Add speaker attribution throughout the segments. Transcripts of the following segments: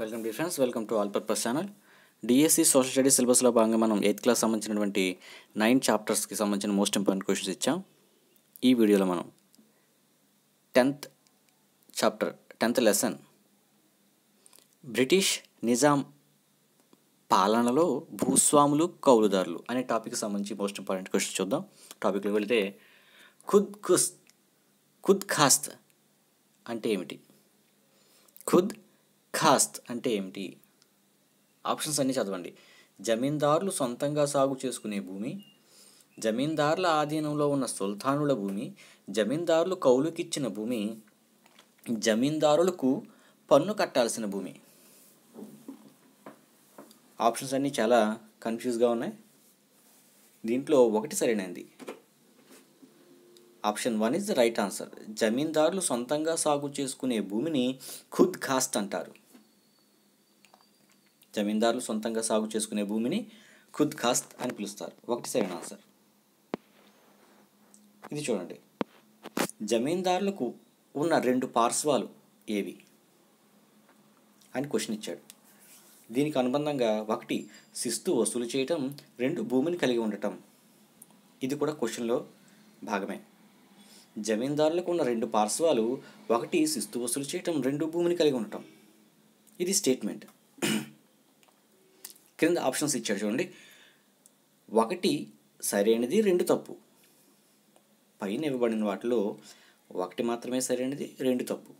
Speaker 1: Welcome the friends welcome to all purpose channel. DSC social studies సిలబస్లో భాగంగా మనం eighth class సంబంధించినటువంటి nine చాప్టర్స్కి సంబంధించిన మోస్ట్ ఇంపార్టెంట్ క్వశ్చన్స్ ఇచ్చాం. ఈ వీడియోలో మనం tenth chapter tenth lesson British Nizam పాలనలో భూస్వాములు కౌలుదారులు అనే టాపిక్కి సంబంధించి మోస్ట్ ఇంపార్టెంట్ క్వశ్చన్ చూద్దాం. టాపిక్లో వెళితే ఖుద్ ఖుస్ ఖుద్ ఖాస్త్ అంటే ఏమిటి? ఖుద్ ఖాస్త్ అంటే ఏమిటి? ఆప్షన్స్ అన్నీ చదవండి. జమీందారులు సొంతంగా సాగు చేసుకునే భూమి జమీందారుల ఆధీనంలో ఉన్న సుల్తానుల భూమి జమీందారులు కౌలుకిచ్చిన భూమి జమీందారులకు పన్ను కట్టాల్సిన భూమి. ఆప్షన్స్ అన్నీ చాలా కన్ఫ్యూజ్గా ఉన్నాయి. దీంట్లో ఒకటి సరైనది. Option one is the right answer. జమీందారులు సొంతంగా సాగు చేసుకునే భూమిని ఖుద్ ఖాస్త్ అంటారు. జమీందారులు సొంతంగా సాగు చేసుకునే భూమిని ఖుద్ ఖాస్త్ అని పిలుస్తారు. ఒకటి సరైన ఆన్సర్ ఇది చూడండి. జమీందారులకు ఉన్న రెండు పార్శ్వాలు ఏవి? అని క్వశ్చన్ ఇచ్చాడు. దీనికి అనుబంధంగా ఒకటి శిస్తు వసూలు చేయటం రెండు భూమిని కలిగి ఉండటం. ఇది కూడా క్వశ్చన్లో భాగమే. జమీందారులకు ఉన్న రెండు పార్శ్వాలు ఒకటి శిస్తు వసూలు చేయటం రెండు భూమిని కలిగి ఉండటం. ఇది స్టేట్మెంట్. క్రింద ఆప్షన్స్ ఇచ్చాడు చూడండి. ఒకటి సరైనది రెండు తప్పు. పైన ఇవ్వబడిన వాటిలో ఒకటి మాత్రమే సరైనది రెండు తప్పు.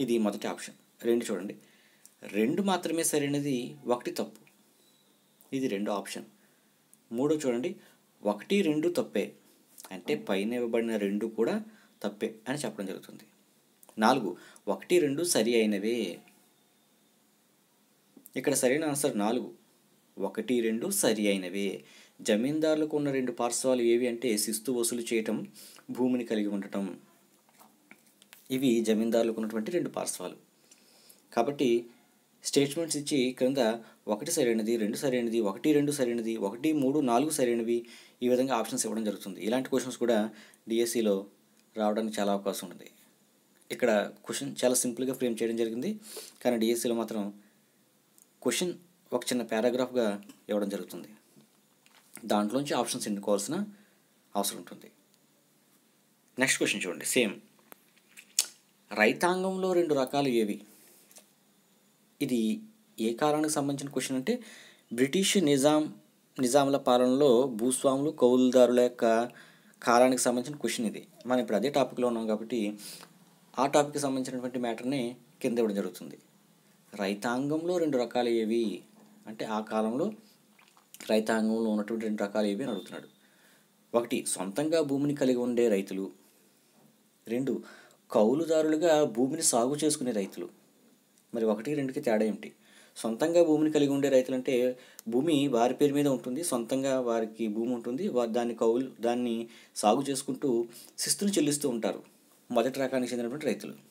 Speaker 1: ఇది మొదటి ఆప్షన్. రెండు చూడండి. రెండు మాత్రమే సరైనది ఒకటి తప్పు. ఇది రెండో ఆప్షన్. మూడో చూడండి. ఒకటి రెండు తప్పే. అంటే పైన ఇవ్వబడిన రెండు కూడా తప్పే అని చెప్పడం జరుగుతుంది. నాలుగు ఒకటి రెండు సరి అయినవే. ఇక్కడ సరైన ఆన్సర్ నాలుగు. ఒకటి రెండు సరి అయినవే జమీందారులకు ఉన్న రెండు పార్శ్వాలు ఏవి అంటే శిస్తు వసూలు చేయటం భూమిని కలిగి ఉండటం. ఇవి జమీందారులకు ఉన్నటువంటి రెండు పార్శ్వాలు. కాబట్టి స్టేట్మెంట్స్ ఇచ్చి క్రింద ఒకటి సరైనది రెండు సరైనది ఒకటి రెండు సరైనది ఒకటి మూడు నాలుగు సరైనవి ఈ విధంగా ఆప్షన్స్ ఇవ్వడం జరుగుతుంది. ఇలాంటి క్వశ్చన్స్ కూడా డిఎస్సిలో రావడానికి చాలా అవకాశం ఉంటుంది ఇక్కడ క్వశ్చన్ చాలా సింపుల్గా ఫ్రేమ్ చేయడం జరిగింది. కానీ డిఎస్సిలో మాత్రం క్వశ్చన్ ఒక చిన్న పారాగ్రాఫ్గా ఇవ్వడం జరుగుతుంది. దాంట్లోంచి ఆప్షన్స్ ఎన్నుకోవాల్సిన అవసరం ఉంటుంది. నెక్స్ట్ క్వశ్చన్ చూడండి. సేమ్. రైతాంగంలో రెండు రకాలు ఏవి? ఇది ఏ కాలానికి సంబంధించిన క్వశ్చన్ అంటే బ్రిటిష్ నిజాం నిజాముల పాలనలో భూస్వాములు కౌలుదారుల యొక్క కాలానికి సంబంధించిన క్వశ్చన్ ఇది. మనం ఇప్పుడు అదే టాపిక్లో ఉన్నాం కాబట్టి ఆ టాపిక్కి సంబంధించినటువంటి మ్యాటర్ని కింద ఇవ్వడం జరుగుతుంది. రైతాంగంలో రెండు రకాలు ఏవి? అంటే ఆ కాలంలో రైతాంగంలో ఉన్నటువంటి రెండు రకాలు ఏవి అని అడుగుతున్నాడు. ఒకటి సొంతంగా భూమిని కలిగి ఉండే రైతులు. రెండు కౌలుదారులుగా భూమిని సాగు చేసుకునే రైతులు. మరి ఒకటి రెండుకి తేడా ఏమిటి? సొంతంగా భూమిని కలిగి ఉండే రైతులు అంటే భూమి వారి పేరు మీద ఉంటుంది సొంతంగా వారికి భూమి ఉంటుంది దాన్ని కౌలు దాన్ని సాగు చేసుకుంటూ శిస్తును చెల్లిస్తూ ఉంటారు. మొదటి రకానికి చెందినటువంటి రైతులు.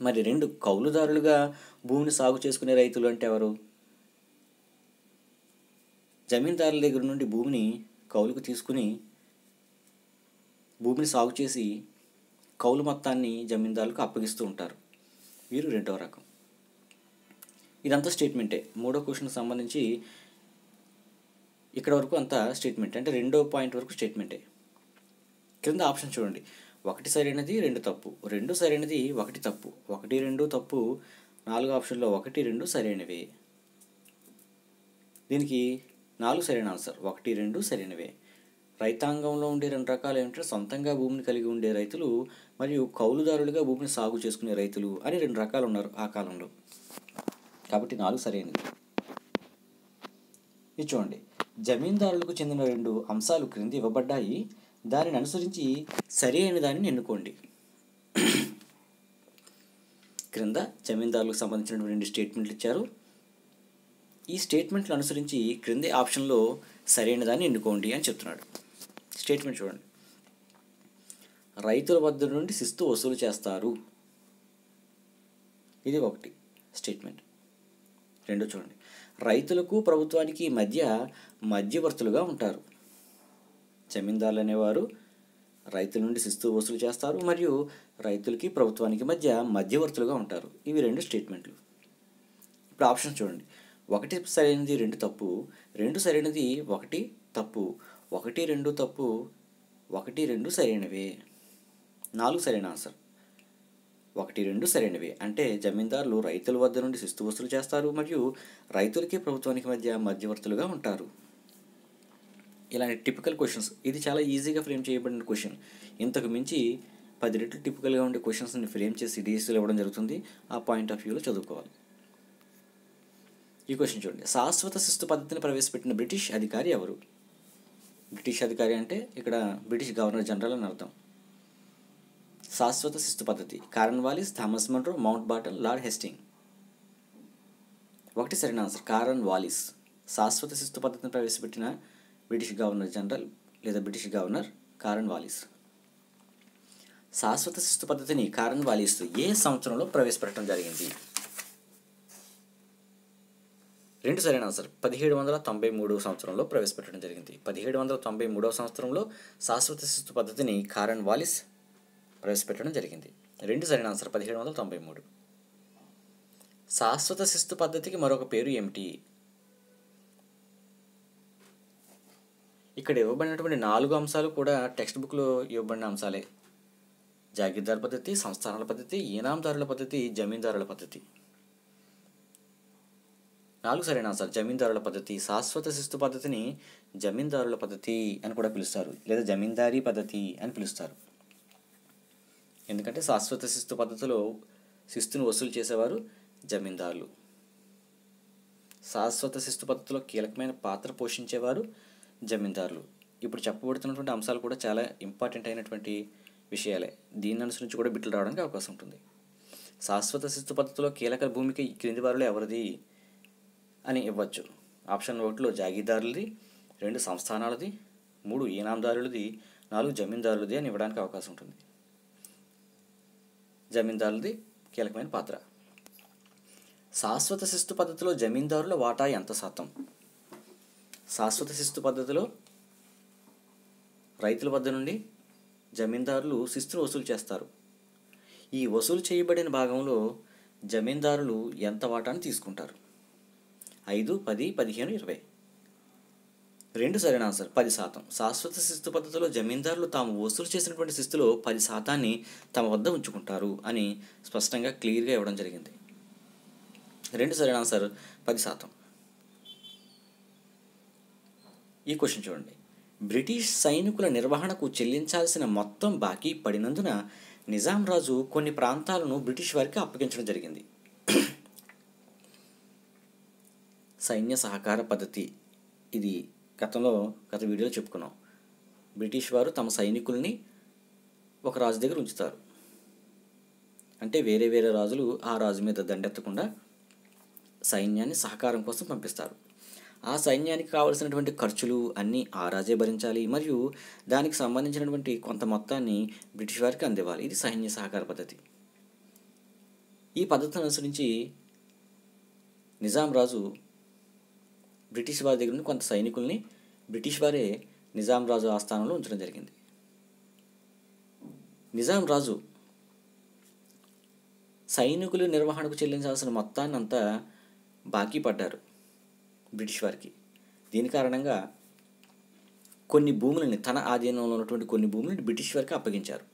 Speaker 1: మరి రెండు కౌలుదారులుగా భూమిని సాగు చేసుకునే రైతులు అంటే ఎవరు? జమీందారుల దగ్గర నుండి భూమిని కౌలుకు తీసుకుని భూమిని సాగు చేసి కౌలు మొత్తాన్ని జమీందారులకు అప్పగిస్తూ ఉంటారు. వీరు రెండవ రకం. ఇదంతా స్టేట్మెంటే. మూడో క్వశ్చన్కి సంబంధించి ఇక్కడ వరకు అంతా స్టేట్మెంట్. అంటే రెండో పాయింట్ వరకు స్టేట్మెంటే. క్రింద ఆప్షన్ చూడండి. ఒకటి సరైనది రెండు తప్పు. రెండు సరైనది ఒకటి తప్పు. ఒకటి రెండు తప్పు నాలుగు ఆప్షన్లో ఒకటి రెండు సరైనవే దీనికి నాలుగు సరైన ఆన్సర్. ఒకటి రెండు సరైనవే రైతాంగంలో ఉండే రెండు రకాలు ఏమిటంటే సొంతంగా భూమిని కలిగి ఉండే రైతులు మరియు కౌలుదారులుగా భూమిని సాగు చేసుకునే రైతులు అని రెండు రకాలు ఉన్నారు ఆ కాలంలో. కాబట్టి నాలుగు సరైనది ఇది చూడండి. జమీందారులకు చెందిన రెండు అంశాలు క్రింది ఇవ్వబడ్డాయి. దానిని అనుసరించి సరి అయిన దానిని ఎన్నుకోండి. క్రింద జమీందారులకు సంబంధించిన రెండు స్టేట్మెంట్లు ఇచ్చారు. ఈ స్టేట్మెంట్లు అనుసరించి క్రింది ఆప్షన్లో సరైన దాన్ని ఎన్నుకోండి అని చెప్తున్నాడు. స్టేట్మెంట్ చూడండి. రైతుల వద్ద నుండి శిస్తు వసూలు చేస్తారు. ఇది ఒకటి స్టేట్మెంట్ రెండో చూడండి. రైతులకు ప్రభుత్వానికి మధ్య మధ్యవర్తులుగా ఉంటారు. జమీందారులు అనేవారు రైతుల నుండి శిస్తు వసూలు చేస్తారు మరియు రైతులకి ప్రభుత్వానికి మధ్య మధ్యవర్తులుగా ఉంటారు. ఇవి రెండు స్టేట్మెంట్లు. ఇప్పుడు ఆప్షన్ చూడండి. ఒకటి సరైనది రెండు తప్పు. రెండు సరైనది ఒకటి తప్పు. ఒకటి రెండు తప్పు. ఒకటి రెండు సరైనవే. నాలుగు సరైన ఆన్సర్. ఒకటి రెండు సరైనవి. అంటే జమీందారులు రైతుల వద్ద నుండి శిస్తు వసూలు చేస్తారు మరియు రైతులకి ప్రభుత్వానికి మధ్య మధ్యవర్తులుగా ఉంటారు. ఇలాంటి టిపికల్ క్వశ్చన్స్ ఇది చాలా ఈజీగా ఫ్రేమ్ చేయబడిన క్వశ్చన్ ఇంతకు మించి పది రెట్లు టిపికల్గా ఉండే క్వశ్చన్స్ని ఫ్రేమ్ చేసి డిఎస్సీలు ఇవ్వడం జరుగుతుంది. ఆ పాయింట్ ఆఫ్ వ్యూలో చదువుకోవాలి. ఈ క్వశ్చన్ చూడండి. శాశ్వత శిస్తు పద్ధతిని ప్రవేశపెట్టిన బ్రిటిష్ అధికారి ఎవరు? బ్రిటిష్ అధికారి అంటే ఇక్కడ బ్రిటిష్ గవర్నర్ జనరల్ అని అర్థం. శాశ్వత శిస్తు పద్ధతి. Cornwallis Thomas Munro Mountbatten Lord Hastings. ఒకటి సరైన ఆన్సర్ కారన్ వాలిస్. శాశ్వత శిస్తు పద్ధతిని ప్రవేశపెట్టిన బ్రిటిష్ గవర్నర్ జనరల్ లేదా బ్రిటిష్ గవర్నర్ కారన్ వాలిస్. శాశ్వత శిస్తు పద్ధతిని కారన్ వాలిస్ ఏ సంవత్సరంలో ప్రవేశపెట్టడం జరిగింది? రెండు సరైన ఆన్సర్. పదిహేడు వందల తొంభై మూడవ సంవత్సరంలో ప్రవేశపెట్టడం జరిగింది. పదిహేడు వందల తొంభై మూడవ సంవత్సరంలో శాశ్వత శిస్తు పద్ధతిని కారన్ వాలిస్ ప్రవేశపెట్టడం జరిగింది. రెండు సరైన ఆన్సర్. పదిహేడు వందల తొంభై మూడు. శాశ్వత శిస్తు పద్ధతికి మరొక పేరు ఏమిటి? ఇక్కడ ఇవ్వబడినటువంటి నాలుగు అంశాలు కూడా టెక్స్ట్ బుక్లో ఇవ్వబడిన అంశాలే. జాగీర్దార్ పద్ధతి సంస్థానాల పద్ధతి ఈనాందారుల పద్ధతి జమీందారుల పద్ధతి. నాలుగు సరైన అంశాలు. జమీందారుల పద్ధతి శాశ్వత శిస్తు పద్ధతిని జమీందారుల పద్ధతి అని కూడా పిలుస్తారు. లేదా జమీందారీ పద్ధతి అని పిలుస్తారు. ఎందుకంటే శాశ్వత శిస్తు పద్ధతిలో శిస్తును వసూలు చేసేవారు జమీందారులు. శాశ్వత శిస్తు పద్ధతిలో కీలకమైన పాత్ర పోషించేవారు జమీందారులు. ఇప్పుడు చెప్పబడుతున్నటువంటి అంశాలు కూడా చాలా ఇంపార్టెంట్ అయినటువంటి విషయాలే. దీని అనుసరించి కూడా బిట్లు రావడానికి అవకాశం ఉంటుంది. శాశ్వత శిస్తు పద్ధతిలో కీలక భూమికి క్రింది వారిలో ఎవరిది అని ఇవ్వచ్చు. ఆప్షన్ ఒకటిలో జాగీదారులది రెండు సంస్థానాలది మూడు ఈనాందారులది నాలుగు జమీందారులది అని ఇవ్వడానికి అవకాశం ఉంటుంది. జమీందారులది కీలకమైన పాత్ర. శాశ్వత శిస్తు పద్ధతిలో జమీందారుల వాటా ఎంత శాతం? శాశ్వత శిస్తు పద్ధతిలో రైతుల వద్ద నుండి జమీందారులు శిస్తును వసూలు చేస్తారు. ఈ వసూలు చేయబడిన భాగంలో జమీందారులు ఎంత వాటాను తీసుకుంటారు? ఐదు పది పదిహేను ఇరవై. రెండు సరైన ఆన్సర్ పది శాతం. శాశ్వత శిస్తు పద్ధతిలో జమీందారులు తాము వసూలు చేసినటువంటి శిస్తులో పది శాతాన్ని తమ వద్ద ఉంచుకుంటారు అని స్పష్టంగా క్లియర్గా ఇవ్వడం జరిగింది. రెండు సరైన ఆన్సర్ పది శాతం. ఈ క్వశ్చన్ చూడండి. బ్రిటిష్ సైనికుల నిర్వహణకు చెల్లించాల్సిన మొత్తం బాకీ పడినందున నిజాం రాజు కొన్ని ప్రాంతాలను బ్రిటిష్ వారికి అప్పగించడం జరిగింది. సైన్య సహకార పద్ధతి. ఇది గతంలో గత వీడియోలో చెప్పుకున్నాం. బ్రిటిష్ వారు తమ సైనికుల్ని ఒక రాజు దగ్గర ఉంచుతారు. అంటే వేరే వేరే రాజులు ఆ రాజు మీద దండెత్తకుండా సైన్యాన్ని సహకారం కోసం పంపిస్తారు. ఆ సైన్యానికి కావలసినటువంటి ఖర్చులు అన్నీ ఆ రాజే భరించాలి. మరియు దానికి సంబంధించినటువంటి కొంత మొత్తాన్ని బ్రిటిష్ వారికి అందివ్వాలి. ఇది సైన్య సహకార పద్ధతి. ఈ పద్ధతిని అనుసరించి నిజాం రాజు బ్రిటిష్ వారి దగ్గర నుండి కొంత సైనికుల్ని బ్రిటిష్ వారే నిజాం రాజు ఆస్థానంలో ఉంచడం జరిగింది. నిజాం రాజు సైనికులు నిర్వహణకు చెల్లించాల్సిన మొత్తాన్ని అంతా బాకీ పడ్డారు. బ్రిటిష్ వారికి. దీని కారణంగా కొన్ని భూములని తన ఆధీనంలో ఉన్నటువంటి కొన్ని భూములను బ్రిటిష్ వారికి అప్పగించారు.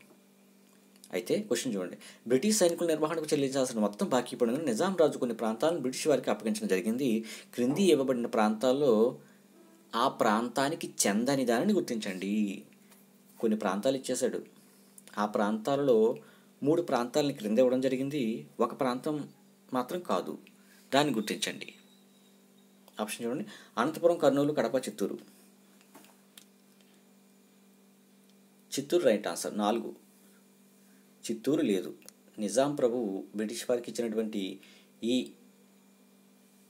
Speaker 1: అయితే క్వశ్చన్ చూడండి. బ్రిటిష్ సైనికుల నిర్వహణకు చెల్లించాల్సిన మొత్తం బాకీ పడిన నిజాం రాజు కొన్ని ప్రాంతాలను బ్రిటిష్ వారికి అప్పగించడం జరిగింది. క్రింది ఇవ్వబడిన ప్రాంతాల్లో ఆ ప్రాంతానికి చెందని దానిని గుర్తించండి. కొన్ని ప్రాంతాలు ఇచ్చేశాడు. ఆ ప్రాంతాలలో మూడు ప్రాంతాలని క్రింద ఇవ్వడం జరిగింది. ఒక ప్రాంతం మాత్రం కాదు. దాన్ని గుర్తించండి. ఆప్షన్ చూడండి. Anantapuram Kurnool Kadapa Chittoor. Chittoor right answer. నాలుగు. చిత్తూరు లేదు. నిజాం ప్రభువు బ్రిటిష్ వారికి ఇచ్చినటువంటి ఈ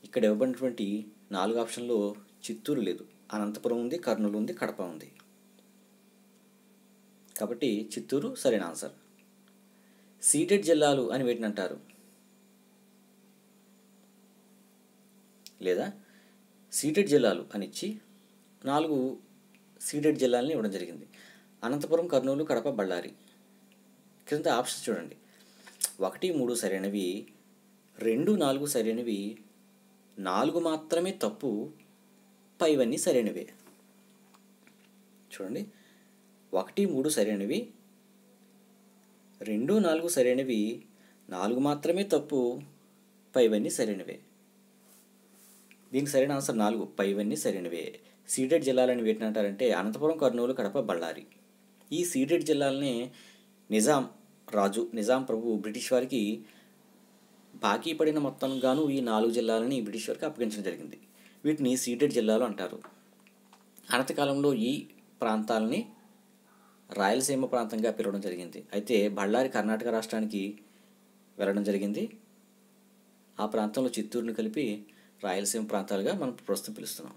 Speaker 1: ఇక్కడ ఇవ్వబడినటువంటి నాలుగు ఆప్షన్లో చిత్తూరు లేదు. అనంతపురం ఉంది కర్నూలు ఉంది కడప ఉంది. కాబట్టి చిత్తూరు సరైన ఆన్సర్. సీడెడ్ జిల్లాలు అని వీటిని అంటారు. లేదా? సీటెడ్ జిల్లాలు అని ఇచ్చి నాలుగు సీడెడ్ జిల్లాలని ఇవ్వడం జరిగింది. అనంతపురం కర్నూలు కడప బళ్ళారి. క్రింద ఆప్షన్స్ చూడండి. ఒకటి మూడు సరైనవి. రెండు నాలుగు సరైనవి. నాలుగు మాత్రమే తప్పు. పైవన్నీ సరైనవే. చూడండి. ఒకటి మూడు సరైనవి. రెండు నాలుగు సరైనవి. నాలుగు మాత్రమే తప్పు. పైవన్నీ సరైనవే. దీనికి సరైన ఆన్సర్ నాలుగు. పైవన్నీ సరైనవే. సీడెడ్ జిల్లాలని వేటిని అంటారంటే అనంతపురం కర్నూలు కడప బళ్ళారి. ఈ సీడెడ్ జిల్లాలని నిజాం రాజు నిజాం ప్రభు బ్రిటిష్ వారికి బాకీ పడిన మొత్తం గాను ఈ నాలుగు జిల్లాలని బ్రిటిష్ వారికి అప్పగించడం జరిగింది. వీటిని సీడెడ్ జిల్లాలు అంటారు. అనంతకాలంలో ఈ ప్రాంతాలని రాయలసీమ ప్రాంతంగా పిలవడం జరిగింది. అయితే బళ్ళారి కర్ణాటక రాష్ట్రానికి వెళ్ళడం జరిగింది. ఆ ప్రాంతంలో చిత్తూరుని కలిపి రాయలసీమ ప్రాంతాలుగా మనం ప్రస్తుతం పిలుస్తున్నాం.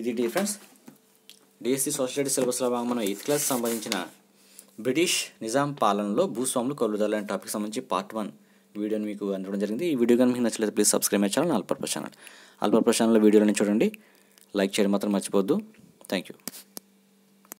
Speaker 1: ఇది డిఫరెన్స్ డిఎస్సి సోషల్ స్టడీస్ సిలబస్లో భాగంగా మనం ఎయిత్ క్లాస్ సంబంధించిన బ్రిటిష్ నిజాం పాలనలో భూస్వాములు కౌలుదారులు అనే టాపిక్ సంబంధించి పార్ట్ వన్ వీడియోని మీకు అందడం జరిగింది. ఈ వీడియో కానీ మీకు నచ్చలేదు please subscribe my channel all purpose channel. All purpose channel వీడియోలని చూడండి. లైక్ చేయడం మాత్రం మర్చిపోద్దు థ్యాంక్ యూ.